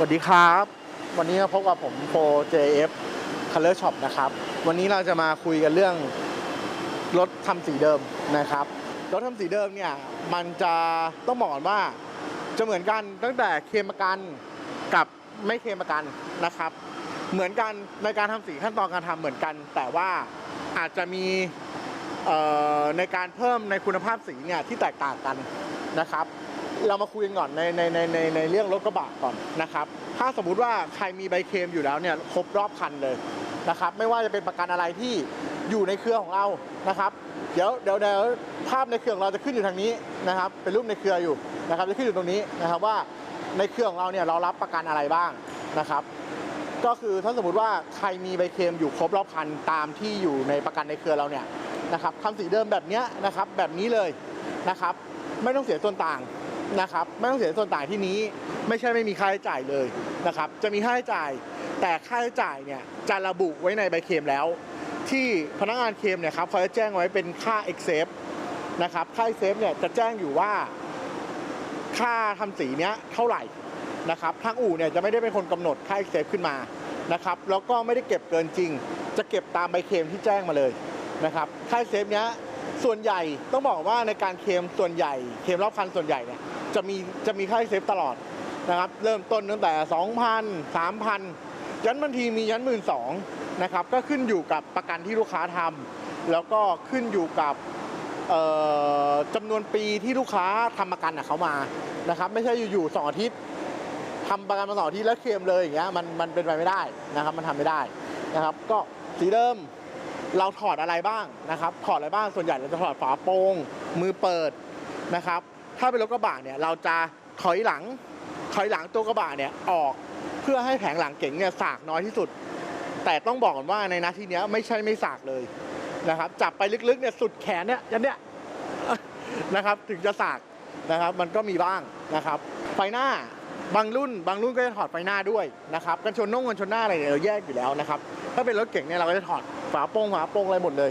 สวัสดีครับ วันนี้พบกับผมโป JF Color Shop นะครับ วันนี้เราจะมาคุยกันเรื่องรถทำสีเดิมนะครับ รถทำสีเดิมเนี่ย มันจะต้องบอกก่อนว่าจะเหมือนกันตั้งแต่เคลมประกันกับไม่เคลมประกันนะครับ เหมือนกันในการทำสีขั้นตอนการทำเหมือนกัน แต่ว่าอาจจะมีในการเพิ่มในคุณภาพสีเนี่ยที่แตกต่างกันนะครับ เรามาคุยกันก่อนในในในในในเรื่องรถกระบะก่อนนะครับ ถ้าสมมุติว่าใครมีใบเคลมอยู่แล้วเนี่ยครบรอบคันเลยนะครับ ไม่ว่าจะเป็นประกันอะไรที่อยู่ในเครือของเรานะครับ เดี๋ยวเดี๋ยวเดี๋ยวภาพในเครือของเราจะขึ้นอยู่ทางนี้นะครับ เป็นรูปในเครืออยู่นะครับ จะขึ้นอยู่ตรงนี้นะครับว่าในเครือของเราเนี่ยเรารับประกันอะไรบ้างนะครับ ก็คือถ้าสมมติว่าใครมีใบเคลมอยู่ครบรอบคันตามที่อยู่ในประกันในเครือเราเนี่ยนะครับทำสีเดิมแบบเนี้ยนะครับแบบนี้เลยนะครับ ไม่ต้องเสียส่วนต่าง นะครับไม่ต้องเสียส่วนต่างที่นี้ไม่ใช่ไม่มีค่าใช้จ่ายเลยนะครับจะมีค่าใช้จ่าย แต่ค่าใช้จ่ายเนี่ยจะระบุไว้ในใบเคลมแล้ว ที่พนักงานเคลมเนี่ยครับเขาจะแจ้งไว้เป็นค่า e x a f e นะครับค่า e x a f e เนี่ยจะแจ้งอยู่ว่าค่าทำสีเนี้ยเท่าไหร่นะครับทางอู่เนี่ยจะไม่ได้เป็นคนกำหนดค่า e x a f e ขึ้นมานะครับแล้วก็ไม่ได้เก็บเกินจริง จะเก็บตามใบเคลมที่แจ้งมาเลยนะครับค่า e x a f e เนี้ยส่วนใหญ่ต้องบอกว่าในการเคลมส่วนใหญ่เคลมรอบคันส่วนใหญ่เนี่ย จะมีจะมีค่า e x a f e ตลอดนะครับเริ่มต้นตั้งแต่ 2,000 3,000 ยันบางทีมียันหมื่นสองนะครับก็ขึ้นอยู่กับประกันที่ลูกค้าทำแล้วก็ขึ้นอยู่กับจำนวนปีที่ลูกค้าทำประกันกับเขามานะครับไม่ใช่อยู่ๆสองอาทิตย์ทำประกันมาสองอาทิตย์แล้วเคลมเลยอย่างเงี้ยมันมันเป็นไปไม่ได้นะครับมันทำไม่ได้นะครับก็สีเดิมเราถอดอะไรบ้างนะครับ ถอดอะไรบ้างส่วนใหญ่เราจะถอดฝาโปร่งมือเปิดนะครับ ถ้าเป็นรถกระบะเนี่ยเราจะถอยหลังถอยหลังตัวกระบะเนี่ยออกเพื่อให้แผงหลังเก๋งเนี่ยสากน้อยที่สุด แต่ต้องบอกก่อนว่าในนาทีเนี้ยไม่ใช่ไม่สากเลยนะครับจับไปลึกๆเนี่ยสุดแขนเนี่ยยันเนี่ยนะครับถึงจะสากนะครับมันก็มีบ้างนะครับไฟหน้าบางรุ่น บางรุ่นก็จะถอดไฟหน้าด้วยนะครับกันชนน่งกันชนหน้าอะไรเนี่ยเราแยกอยู่แล้วนะครับถ้าเป็นรถเก๋งเนี่ยเราก็จะถอดฝาโปร่งฝาโปร่งอะไรหมดเลย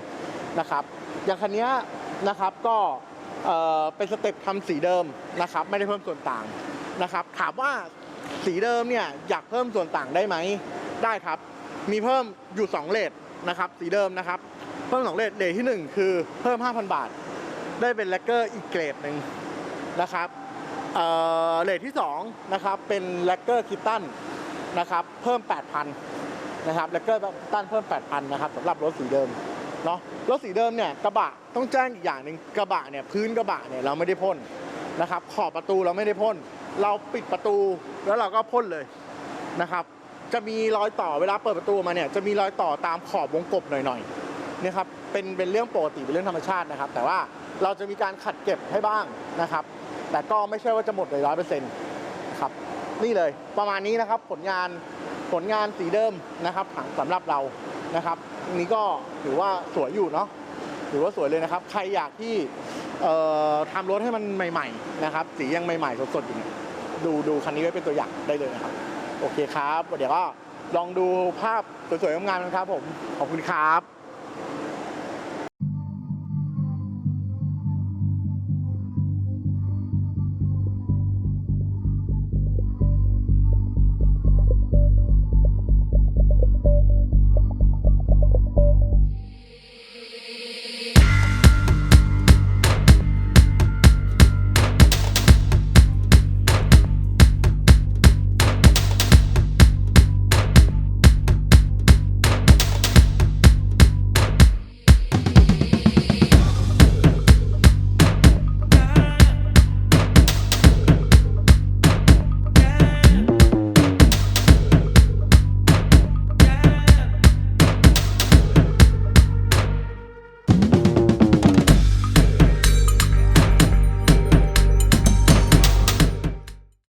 นะครับอย่างคันเนี้ยนะครับก็ เอ่อเป็นสเต็ปทำสีเดิมนะครับ ไม่ได้เพิ่มส่วนต่างนะครับ ถามว่าสีเดิมเนี่ยอยากเพิ่มส่วนต่างได้ไหมได้ครับ มีเพิ่มอยู่2เลทนะครับสีเดิมนะครับเพิ่ม2เลทเลทที่ 1 คือเพิ่ม 5,000 บาท ได้เป็นแลกเกอร์อีกเกรดหนึ่งนะครับเอ่อเลทที่2นะครับเป็นแลกเกอร์คิตตันนะครับเพิ่ม 8,000นะครับแลกเกอร์คิตตันเพิ่ม 8,000นะครับสำหรับรถสีเดิม เนาะรถสีเดิมเนี่ยกระบะต้องแจ้งอีกอย่างหนึ่งกระบะเนี่ยพื้นกระบะเนี่ยเราไม่ได้พ่นนะครับ ขอบประตูเราไม่ได้พ่น เราปิดประตูแล้วเราก็พ่นเลยนะครับ จะมีรอยต่อเวลาเปิดประตูมาเนี่ยจะมีรอยต่อตามขอบวงกบหน่อยๆนี่ครับเป็นเป็นเรื่องปกติเป็นเรื่องธรรมชาตินะครับ แต่ว่าเราจะมีการขัดเก็บให้บ้างนะครับ แต่ก็ไม่ใช่ว่าจะหมดเลยร้อยเปอร์เซ็นต์ครับนี่เลยประมาณนี้นะครับผลงานผลงานสีเดิมนะครับถังสำหรับเรา นะครับนี่ก็ถือว่าสวยอยู่เนาะถือว่าสวยเลยนะครับ ใครอยากที่ทำรถให้มันใหม่ ๆ นะครับ สียังใหม่ ๆ สดๆอยู่เนี่ยดูดูคันนี้ไว้เป็นตัวอย่างได้เลยนะครับ โอเคครับ เดี๋ยวก็ลองดูภาพสวยๆงามๆกันครับผม ขอบคุณครับ